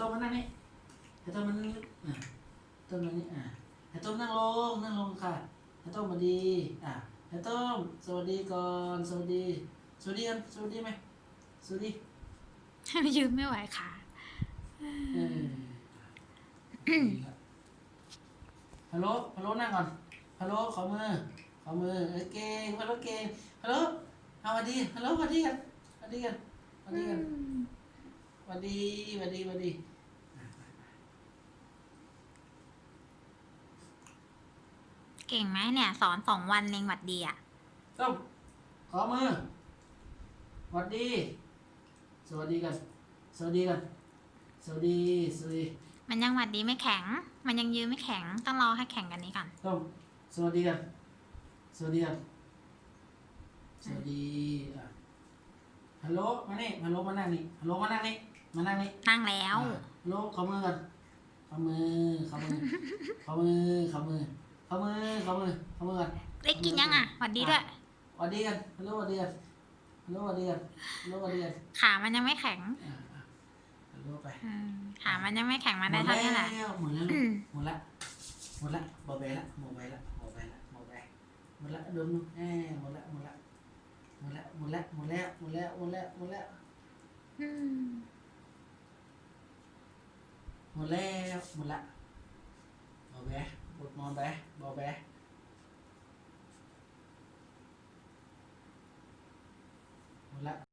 ต้มมานั่งนี่ให้ต้มมานั่งนี่อะต้มมานี่อะให้ต้มนั่งลงนั่งลงค่ะให้ต้มมาดีอะให้ต้มสวัสดีก่อนสวัสดีสวัสดีกันสวัสดีไหมสวัสดียืนไม่ไหวค่ะเออฮัลโหลฮัลโหลนั่งก่อนฮัลโหลขอมือขอมือเออเก่งฮัลโหลเก่งฮัลโหลเอาสวัสดีฮัลโหลสวัสดีกันสวัสดีกันสวัสดีกันส วัสดีสวัสดีสวัสดีเก่งไหมเนี่ย สอนสองวันเองหวัดดีอะส้มขอมือสวัสดี สวัสดีกัน สวัสดีกัน สวัสดี สวัสดี มันยังหวัดดีไม่แข็ง มันยังยืนไม่แข็ง ต้องรอให้แข็งกันนี้ก่อนส้มสวัสดีกัน สวัสดีกัน สวัสดีอะฮัลโหลมานี่ฮัลโหลมานั่งนี่ฮัลโหลมานั่งนี่ มานั่งนี่นั่งแล้วอะฮัลโหลขอมือกันขอมือขอมือขอมือขอมือขอมือขอมือขอมือกันได้กินยังอะหวัดดีด้วยสวัสดีกันฮัลโหลสวัสดีกันฮัลโหลสวัสดีกันฮัลโหลสวัสดีกันขามันยังไม่แข็งอ่าอ่าฮัลโหลไปอืมขามันยังไม่แข็งมาได้เท่านี้แหละหมดแล้วอืมหมดละหมดละหมดไปละหมดไปละหมดไปละหมดไปหมดละโดนแหมหมดละหมดละหมดละหมดละหมดแล้วหมดแล้วหมดแล้วหมดแล้วอื มหมดแล้วหมดละบอแบะบดมอนแบะบอแบะหมดละ